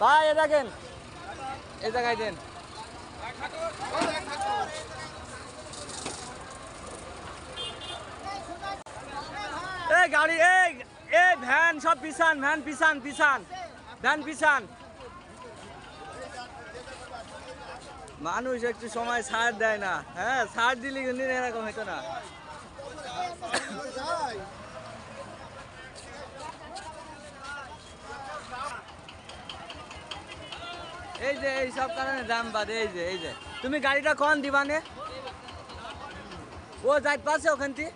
ভাই এ দেখেন। এই জায়গায় দেন। এই গাড়ি, এই এই ভ্যান, সব পিছান, ভ্যান পিছান পিছান, ভ্যান পিছান। মানুষ একটু সময় ছাড় দেয় না। হ্যাঁ ছাড় দিলে কিন্তু এরকম হতো না। এই যে, এই সব কারণে দাম বাদে এই যে এই যে। তুমি গাড়িটা কন দিবানে? ও, যাই, পাশে ওখান থেকে।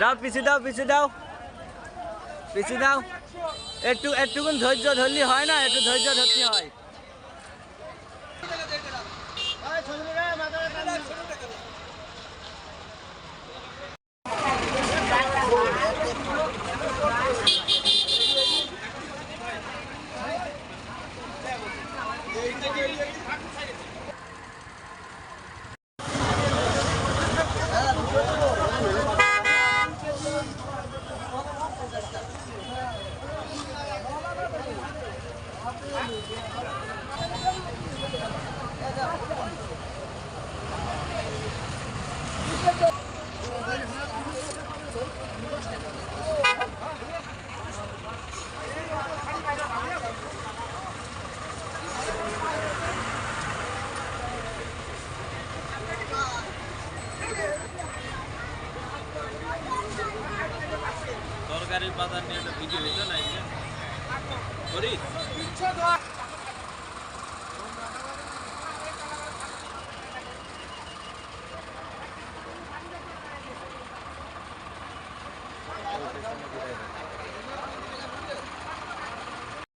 দাও, পিছু দাও পিছু দাও। পিছু দাও। একটু, একটুকুন ধৈর্য ধরলি হয় না? একটু ধৈর্য ধরতে হয়। પટેલ પાદાની અંદર બીજું વેચન આવી છે.